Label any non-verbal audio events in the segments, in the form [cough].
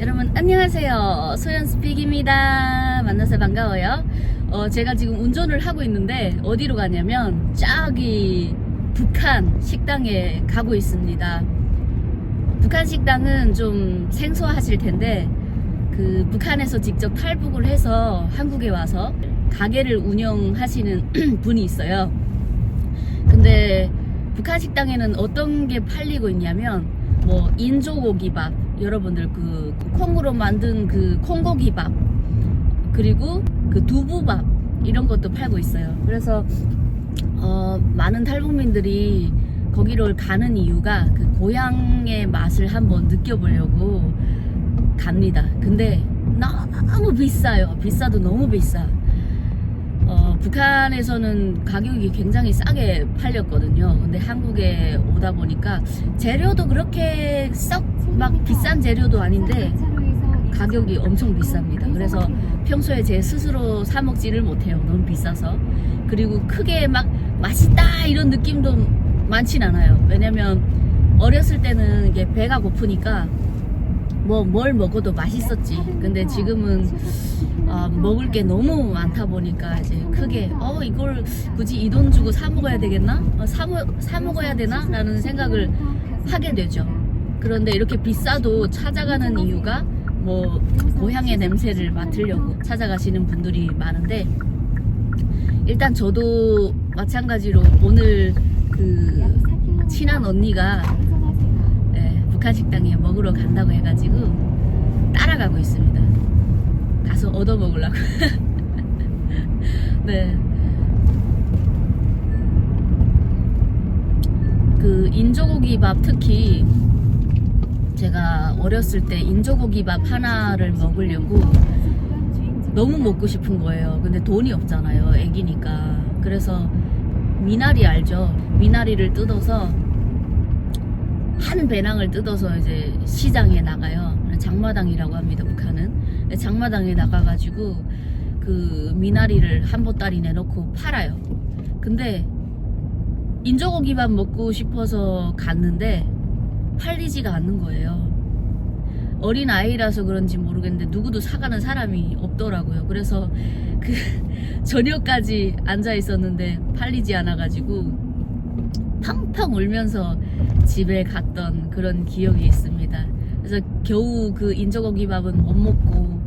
여러분 안녕하세요. 소연 스픽입니다. 만나서 반가워요. 어, 제가 지금 운전을 하고 있는데 어디로 가냐면 저기 북한 식당에 가고 있습니다. 북한 식당은 좀 생소하실 텐데 그 북한에서 직접 탈북을 해서 한국에 와서 가게를 운영하시는 [clears throat] 분이 있어요 근데 북한 식당에는 어떤 게 팔리고 있냐면 뭐 인조고기밥 여러분들 그 콩으로 만든 그 콩고기밥 그리고 그 두부밥 이런 것도 팔고 있어요. 그래서 어, 많은 탈북민들이 거기를 가는 이유가 그 고향의 맛을 한번 느껴보려고 갑니다. 근데 너무 비싸요. 비싸도 너무 비싸. 어, 북한에서는 가격이 굉장히 싸게 팔렸거든요. 근데 한국에 오다 보니까 재료도 그렇게 썩 막 비싼 재료도 아닌데 가격이 엄청 비쌉니다. 그래서 평소에 제 스스로 사 먹지를 못해요. 너무 비싸서. 그리고 크게 막 맛있다 이런 느낌도 많진 않아요. 왜냐면 어렸을 때는 이게 배가 고프니까 뭐 뭘 먹어도 맛있었지. 근데 지금은 아, 먹을 게 너무 많다 보니까 이제 크게 어 이걸 굳이 이 돈 주고 사 먹어야 되겠나? 어, 사, 먹, 사 먹어야 되나? 라는 생각을 하게 되죠. 그런데 이렇게 비싸도 찾아가는 이유가 뭐 고향의 냄새를 맡으려고 찾아가시는 분들이 많은데 일단 저도 마찬가지로 오늘 그 친한 언니가 예, 북한 식당에 먹으러 간다고 해가지고 따라가고 있습니다. 가서 얻어 먹으려고. [laughs] 네. 그 인조고기밥 특히 제가 어렸을 때 인조고기밥 하나를 먹으려고 너무 먹고 싶은 거예요. 근데 돈이 없잖아요. 애기니까. 그래서 미나리 알죠? 미나리를 뜯어서 한 배낭을 뜯어서 이제 시장에 나가요. 장마당이라고 합니다. 북한은. 장마당에 나가가지고 그 미나리를 한 보따리 내놓고 팔아요. 근데 인조고기밥 먹고 싶어서 갔는데 팔리지가 않는 거예요. 어린 아이라서 그런지 모르겠는데 누구도 사가는 사람이 없더라고요. 그래서 그 [laughs] 저녁까지 앉아 있었는데 팔리지 않아가지고 팡팡 울면서 집에 갔던 그런 기억이 있습니다. 그래서 겨우 그 인조고기 밥은 못 먹고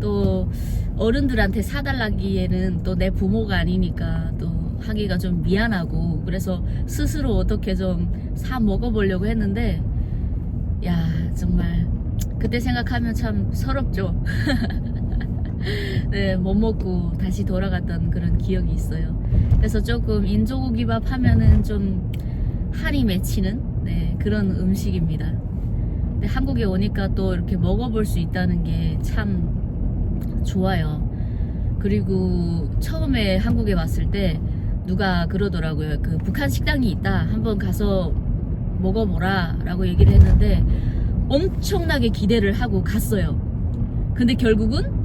또 어른들한테 사달라기에는 또 내 부모가 아니니까 또 하기가 좀 미안하고 그래서 스스로 어떻게 좀 사 먹어보려고 했는데 야 정말 그때 생각하면 참 서럽죠. [laughs] [laughs] 네, 못 먹고 다시 돌아갔던 그런 기억이 있어요. 그래서 조금 인조고기밥 하면은 좀 한이 맺히는 네, 그런 음식입니다. 근데 한국에 오니까 또 이렇게 먹어볼 수 있다는 게 참 좋아요. 그리고 처음에 한국에 왔을 때 누가 그러더라고요. 그 북한 식당이 있다. 한번 가서 먹어보라. 라고 얘기를 했는데 엄청나게 기대를 하고 갔어요. 근데 결국은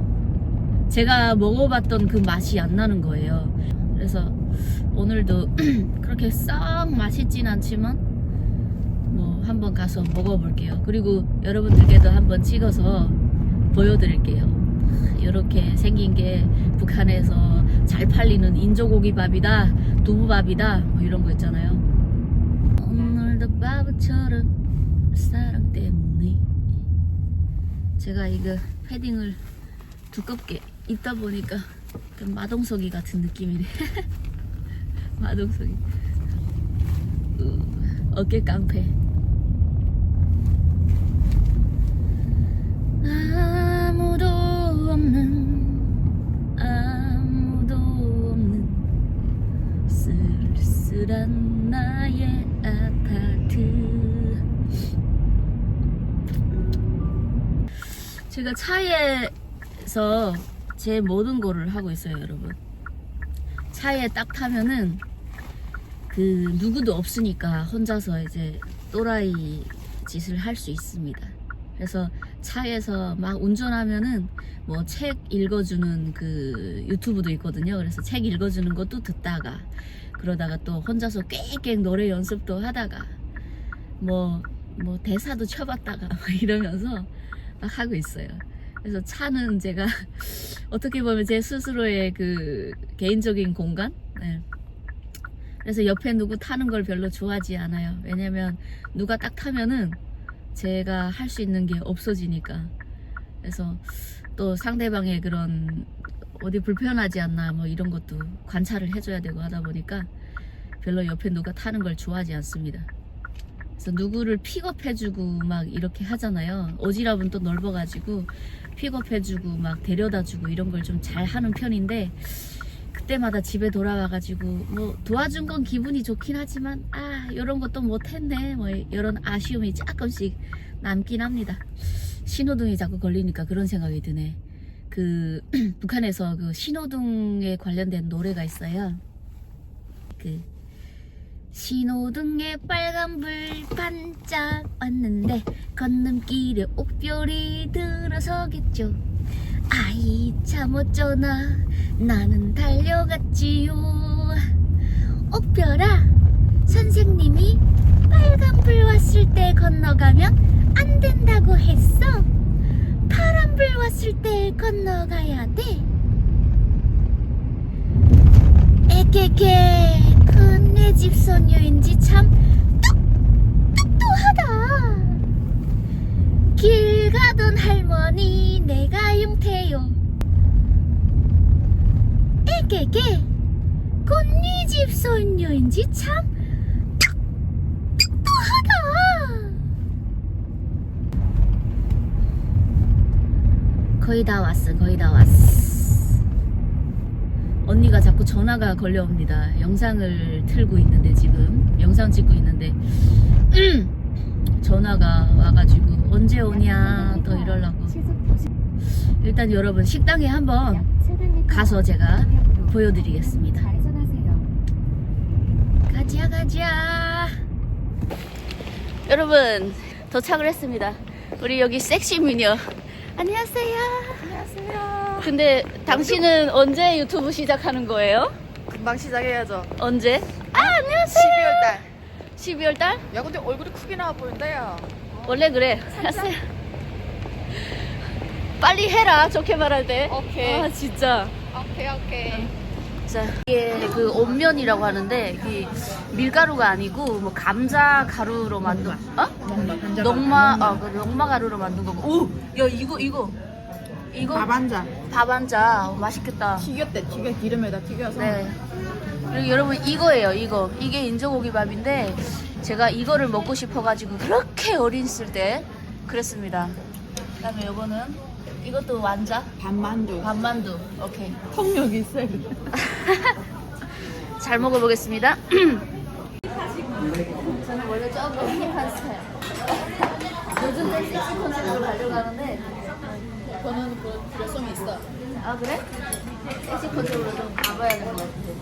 제가 먹어봤던 그 맛이 안 나는 거예요. 그래서 오늘도 [clears throat] 그렇게 썩 맛있진 않지만 뭐 한번 가서 먹어볼게요. 그리고 여러분들께도 한번 찍어서 보여드릴게요. 이렇게 생긴 게 북한에서 잘 팔리는 인조고기밥이다, 두부밥이다, 뭐 이런 거 있잖아요. 오늘도 바보처럼 사랑 때문에 제가 이거 패딩을 두껍게 입다 보니까 좀 마동석이 같은 느낌이네. [laughs] 마동석이. 으, 어깨 깡패. 아무도 없는 아무도 없는 쓸쓸한 나의 아파트 제가 차에서 제 모든 거를 하고 있어요 여러분 차에 딱 타면은 그 누구도 없으니까 혼자서 이제 또라이 짓을 할 수 있습니다. 그래서 차에서 막 운전하면은 뭐 책 읽어주는 그 유튜브도 있거든요. 그래서 책 읽어주는 것도 듣다가 그러다가 또 혼자서 꽥꽥 노래 연습도 하다가 뭐, 뭐 대사도 쳐봤다가 [laughs] 막 이러면서 막 하고 있어요. 그래서 차는 제가 [laughs] 어떻게 보면 제 스스로의 그 개인적인 공간? 네. 그래서 옆에 누구 타는 걸 별로 좋아하지 않아요. 왜냐면 누가 딱 타면은 제가 할 수 있는 게 없어지니까. 그래서 또 상대방의 그런 어디 불편하지 않나 뭐 이런 것도 관찰을 해줘야 되고 하다 보니까 별로 옆에 누가 타는 걸 좋아하지 않습니다. 그래서 누구를 픽업해주고 막 이렇게 하잖아요. 어지럽은 또 넓어가지고 픽업해주고 막 데려다주고 이런 걸 좀 잘 하는 편인데 그때마다 집에 돌아와가지고 뭐 도와준 건 기분이 좋긴 하지만 아 이런 것도 못했네 뭐 이런 아쉬움이 조금씩 남긴 합니다. 신호등이 자꾸 걸리니까 그런 생각이 드네. 그 [clears throat] 북한에서 그 신호등에 관련된 노래가 있어요. 그 신호등에 빨간불 반짝 왔는데 건너길에 옥별이 들어서겠죠. 아이 참 어쩌나 나는 달려갔지요. 옥별아 선생님이 빨간불 왔을 때 건너가면 안 된다고 했어. 파란불 왔을 때 건너가야 돼. 그내 집 소녀인지 참 똑, 똑똑하다. 길 가던 할머니 내가 용태요 에게게 그네 집 소녀인지 참 똑, 똑똑하다. 거의 다 왔어 거의 다 왔어 언니가 자꾸 전화가 걸려옵니다. 영상을 틀고 있는데 지금 영상 찍고 있는데 [clears throat] 전화가 와가지고 언제 오냐 더 이러려고 일단 여러분 식당에 한번 가서 제가 보여드리겠습니다. 가자 가자 여러분 도착을 했습니다. 우리 여기 섹시 미녀 안녕하세요. 안녕하세요. 근데 당신은 언제 유튜브 시작하는 거예요? 금방 시작해야죠. 언제? 아 안녕하세요. 12월 달. 12월 달? 야 근데 얼굴이 크게 나와 보인다요. 원래 그래. 알았어요. 빨리 해라. 좋게 말할 때. 오케이. 아 진짜. 오케이 오케이. 자 이게 그 온면이라고 하는데 이 밀가루가 아니고 뭐 감자 가루로 만든 어? 녹마 간장. 녹마 어그 녹마 가루로 만든 거고. 오, 야 이거 이거 이거 밥한자. 밥 한자 어, 맛있겠다. 튀겼대. 튀겨 기름에다 튀겨서. 네. 그리고 여러분 이거예요 이거 이게 인조고기밥인데 제가 이거를 먹고 싶어 가지고 그렇게 어린 있을 때 그랬습니다 그다음에 요거는 이것도 완자 밥만두. 밥만두 오케이 통력이 있어요. [laughs] 잘 먹어보겠습니다 [clears throat] 저는 원래 조금 힙한 스타일 요즘 때 섹시 컨셉으로 가져가는데 저는 그 열성이 있어. 아 그래? 섹시 컨셉으로 좀 가봐야 될것 같은데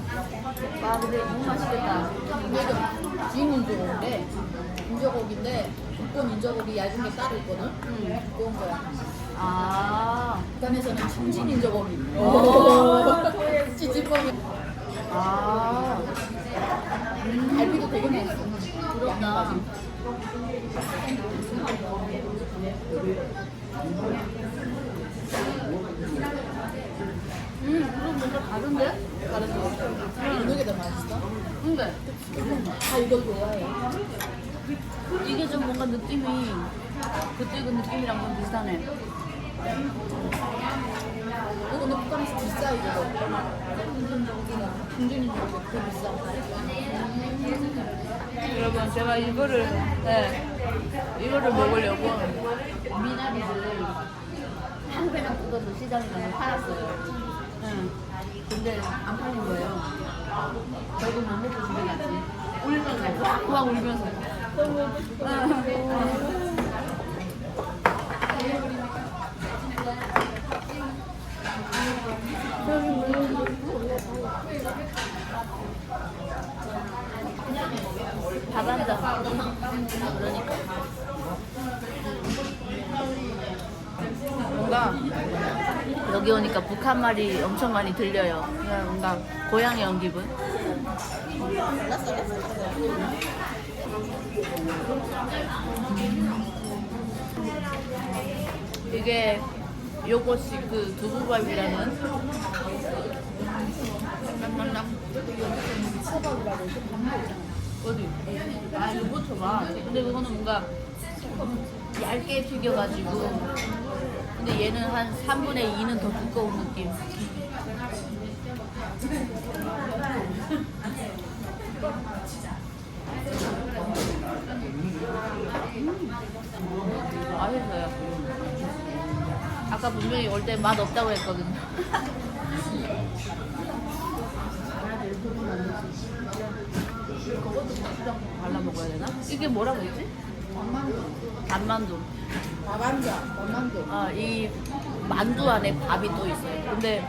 와 근데 너무 맛있겠다 이게 긴 인조고기인데 인조고기인데 두꺼운 인조고기 얇은 게 따로 있거든. 음. 그런 거야. 아 북한에서는 진진 인조고기. 오. [laughs] 찌찌뽕이. 아, 갈비도 되게 맛있어. 부럽다. 음, 그럼 뭔가 다른데? 다른 거. 어느 게더 맛있어? 근데 다 이걸 좋아해. 이게 좀 뭔가 느낌이 그때 그 느낌이랑 좀 비슷하네. 이거는 북한에서 비싸 이거. 인조고기가 되게 비싸. 여러분, 제가 이거를, 네, 이거를 먹으려고 미나리를 한 배나 뜯어서 시장에 가서 팔았어요. 응. 근데 안 팔린 거예요. 결국 못 먹고 갔지. 울면서, 막, 막 울면서. 밥한잔 그러니까 뭔가 여기 오니까 북한 말이 엄청 많이 들려요. 그냥 뭔가 고향에 온 기분. 이게 요것이 그 두부밥이라는 어디? 아 요거초밥. 근데 그거는 뭔가 얇게 튀겨가지고 근데 얘는 한 3분의 2는 더 두꺼운 느낌. 음, 맛있어요. 아까 분명히 올 때 맛 없다고 했거든요. 그것도 고추장 발라 먹어야 되나? 이게 뭐라고 했지? 만만두. 단만두. 밥안자. 만만두. 아, 이 만두 안에 밥이 또 있어요. 근데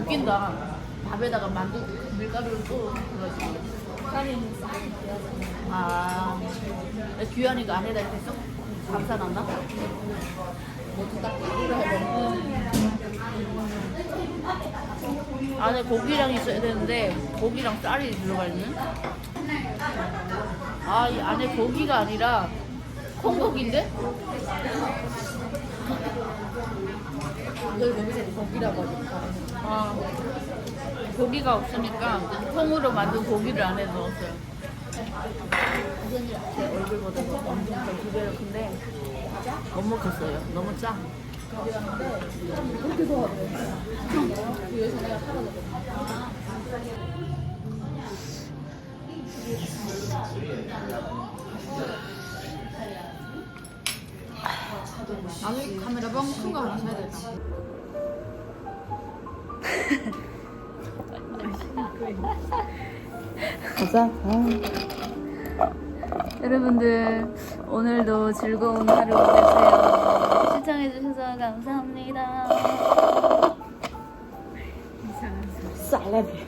웃긴다. 밥에다가 만두 밀가루를 또 넣어가지고. 아, 규현이가 안에다 이렇게 쏙 감싸놨나? 이거 해보면. 안에 고기랑 있어야 되는데 고기랑 쌀이 들어가 있는? 아, 이 안에 고기가 아니라 콩고기인데? 이걸 거기서 고기라고 하죠. 아, 고기가 없으니까 콩으로 만든 고기를 안에 넣었어요. 제 얼굴보다 엄청 더 두 배로 큰데 못 먹겠어요. 너무 짜. 그렇게 좋아하네. 나중에 카메라 뻥큰 거 하나 사야 되나? 가자. 여러분들 오늘도 즐거운 하루 보내세요. 시청해주셔서 감사합니다. 쌀라비.